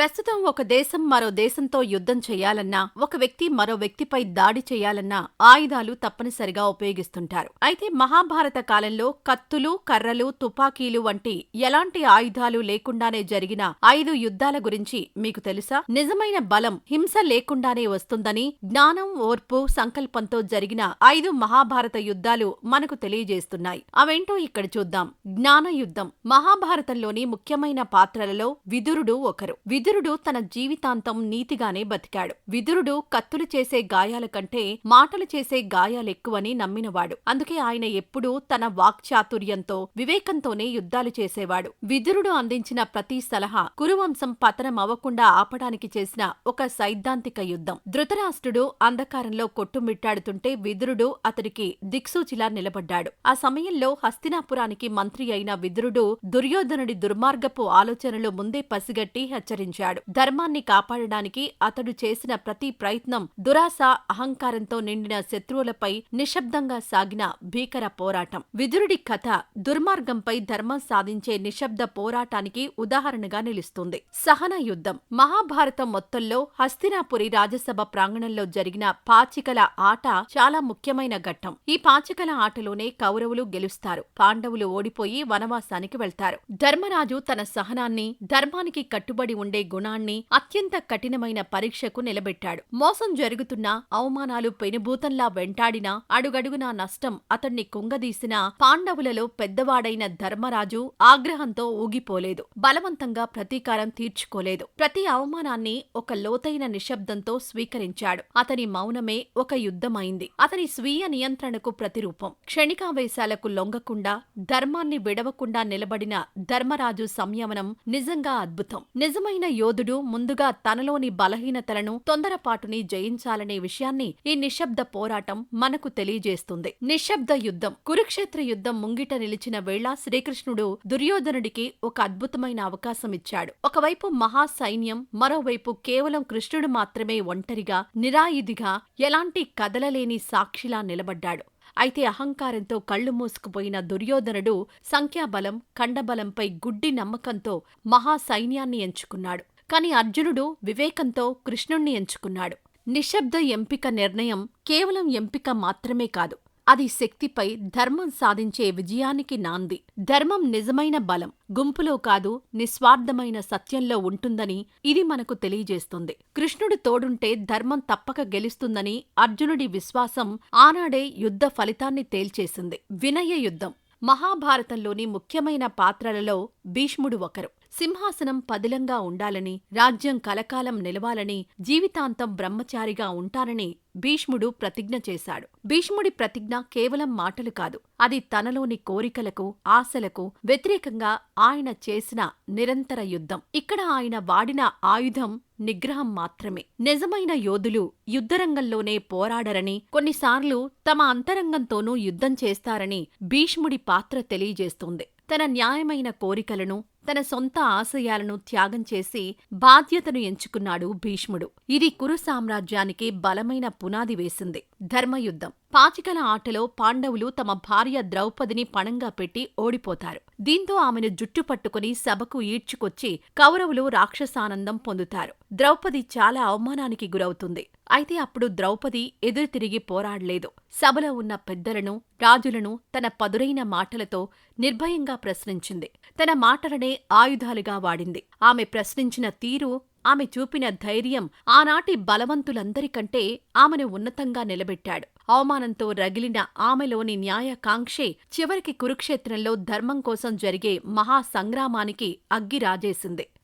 ప్రస్తుతం ఒక దేశం మరో దేశంతో యుద్ధం చేయాలన్నా ఒక వ్యక్తి మరో వ్యక్తిపై దాడి చేయాలన్నా ఆయుధాలు తప్పనిసరిగా ఉపయోగిస్తుంటారు. అయితే మహాభారత కాలంలో కత్తులు కర్రలు తుపాకీలు వంటి ఎలాంటి ఆయుధాలు లేకుండానే జరిగిన ఐదు యుద్ధాల గురించి మీకు తెలుసా? నిజమైన బలం హింస లేకుండానే వస్తుందని జ్ఞానం ఓర్పు సంకల్పంతో జరిగిన ఐదు మహాభారత యుద్ధాలు మనకు తెలియజేస్తున్నాయి. అవేంటో ఇక్కడ చూద్దాం. జ్ఞాన యుద్ధం మహాభారతంలోని ముఖ్యమైన పాత్రలలో విదురుడు ఒకరు. విదురుడు తన జీవితాంతం నీతిగానే బతికాడు. విదురుడు కత్తులు చేసే గాయాల కంటే మాటలు చేసే గాయాలెక్కువని నమ్మినవాడు. అందుకే ఆయన ఎప్పుడూ తన వాక్చాతుర్యంతో వివేకంతోనే యుద్ధాలు చేసేవాడు. విదురుడు అందించిన ప్రతి సలహా కురువంశం పతనం అవ్వకుండా ఆపడానికి చేసిన ఒక సైద్ధాంతిక యుద్ధం. ధృతరాష్ట్రుడు అంధకారంలో కొట్టుమిట్టాడుతుంటే విదురుడు అతడికి దిక్సూచిలా నిలబడ్డాడు. ఆ సమయంలో హస్తినాపురానికి మంత్రి అయిన విదురుడు దుర్యోధనుడి దుర్మార్గపు ఆలోచనలు ముందే పసిగట్టి హెచ్చరించాడు. ధర్మాన్ని కాపాడడానికి అతడు చేసిన ప్రతి ప్రయత్నం దురాశ అహంకారంతో నిండిన శత్రువులపై నిశ్శబ్దంగా సాగిన భీకర పోరాటం. విదురుడి కథ దుర్మార్గంపై ధర్మం సాధించే నిశ్శబ్ద పోరాటానికి ఉదాహరణగా నిలుస్తుంది. సహన యుద్ధం. మహాభారతం మొత్తంలో హస్తినాపురి రాజసభ ప్రాంగణంలో జరిగిన పాచికల ఆట చాలా ముఖ్యమైన ఘట్టం. ఈ పాచికల ఆటలోనే కౌరవులు గెలుస్తారు. పాండవులు ఓడిపోయి వనవాసానికి వెళ్తారు. ధర్మరాజు తన సహనాన్ని ధర్మానికి కట్టుబడి ఉండే గుణాన్ని అత్యంత కఠినమైన పరీక్షకు నిలబెట్టాడు. మోసం జరుగుతున్నా అవమానాలు పెనుభూతంలా వెంటాడినా అడుగడుగునా నష్టం అతన్ని కుంగదీసినా పాండవులలో పెద్దవాడైన ధర్మరాజు ఆగ్రహంతో ఊగిపోలేదు. బలవంతంగా ప్రతీకారం తీర్చుకోలేదు. ప్రతి అవమానాన్ని ఒక లోతైన నిశ్శబ్దంతో స్వీకరించాడు. అతని మౌనమే ఒక యుద్ధమైంది. అతని స్వీయ నియంత్రణకు ప్రతిరూపం. క్షణికావేశాలకు లొంగకుండా ధర్మాన్ని విడవకుండా నిలబడిన ధర్మరాజు సంయమనం నిజంగా అద్భుతం. నిజమైన యోధుడు ముందుగా తనలోని బలహీనతలను తొందరపాటుని జయించాలనే విషయాన్ని ఈ నిశ్శబ్ద పోరాటం మనకు తెలియజేస్తుంది. నిశ్శబ్ద యుద్ధం కురుక్షేత్ర యుద్ధం ముంగిట నిలిచిన వేళ శ్రీకృష్ణుడు దుర్యోధనుడికి ఒక అద్భుతమైన అవకాశం ఇచ్చాడు. ఒకవైపు మహా సైన్యం మరోవైపు కేవలం కృష్ణుడు మాత్రమే ఒంటరిగా నిరాయుధిగా ఎలాంటి కదలలేని సాక్షిలా నిలబడ్డాడు. అయితే అహంకారంతో కళ్ళు మూసుకుపోయిన దుర్యోధనుడు సంఖ్యాబలం ఖండబలంపై గుడ్డి నమ్మకంతో మహా సైన్యాన్ని ఎంచుకున్నాడు. కాని అర్జునుడు వివేకంతో కృష్ణుణ్ణి ఎంచుకున్నాడు. నిశ్శబ్ద ఎంపిక నిర్ణయం కేవలం ఎంపిక మాత్రమే కాదు. అది శక్తిపై ధర్మం సాధించే విజయానికి నాంది. ధర్మం నిజమైన బలం గుంపులో కాదు నిస్వార్థమైన సత్యంలో ఉంటుందని ఇది మనకు తెలియజేస్తుంది. కృష్ణుడు తోడుంటే ధర్మం తప్పక గెలుస్తుందని అర్జునుడి విశ్వాసం ఆనాడే యుద్ధ ఫలితాన్ని తేల్చేసింది. వినయ యుద్ధం. మహాభారతంలోని ముఖ్యమైన పాత్రలలో భీష్ముడు ఒకరు. సింహాసనం పదిలంగా ఉండాలని రాజ్యం కలకాలం నిలవాలని జీవితాంతం బ్రహ్మచారిగా ఉంటానని భీష్ముడు ప్రతిజ్ఞ చేశాడు. భీష్ముడి ప్రతిజ్ఞ కేవలం మాటలు కాదు అది తనలోని కోరికలకు ఆశలకు వ్యతిరేకంగా ఆయన చేసిన నిరంతర యుద్ధం. ఇక్కడ ఆయన వాడిన ఆయుధం నిగ్రహం మాత్రమే. నిజమైన యోధులు యుద్ధరంగంలోనే పోరాడరని కొన్నిసార్లు తమ అంతరంగంతోనూ యుద్ధం చేస్తారని భీష్ముడి పాత్ర తెలియజేస్తుంది. తన న్యాయమైన కోరికలను తన సొంత ఆశయాలను త్యాగం చేసి బాధ్యతను ఎంచుకున్నాడు భీష్ముడు. ఇది కురు సామ్రాజ్యానికి బలమైన పునాది వేసింది. ధర్మయుద్ధం. పాచికల ఆటలో పాండవులు తమ భార్య ద్రౌపదిని పణంగా పెట్టి ఓడిపోతారు. దీంతో ఆమెను జుట్టు పట్టుకుని సభకు ఈడ్చుకొచ్చి కౌరవులు రాక్షసానందం పొందుతారు. ద్రౌపది చాలా అవమానానికి గురవుతుంది. అయితే అప్పుడు ద్రౌపది ఎదురు తిరిగి పోరాడలేదు. సభలో ఉన్న పెద్దలను రాజులను తన పదురైన మాటలతో నిర్భయంగా ప్రశ్నించింది. తన మాటలనే ఆయుధాలుగా వాడింది. ఆమె ప్రశ్నించిన తీరు ఆమె చూపిన ధైర్యం ఆనాటి బలవంతులందరికంటే ఆమెను ఉన్నతంగా నిలబెట్టాడు. అవమానంతో రగిలిన ఆమెలోని న్యాయకాంక్షే చివరికి కురుక్షేత్రంలో ధర్మం కోసం జరిగే మహా సంగ్రామానికి అగ్గి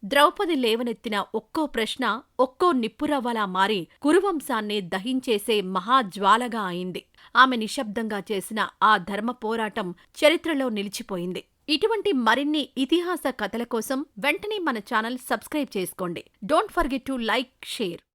ద్రౌపది లేవనెత్తిన ఒక్కో ప్రశ్న ఒక్కో నిప్పురవ్వలా మారి కురువంశాన్ని దహించేసే మహాజ్వాలగా అయింది. ఆమె నిశ్శబ్దంగా చేసిన ఆ ధర్మ పోరాటం చరిత్రలో నిలిచిపోయింది. ఇటువంటి మరిన్ని ఇతిహాస కథల కోసం వెంటనే మన ఛానల్ సబ్స్క్రైబ్ చేసుకోండి. Don't forget to like share.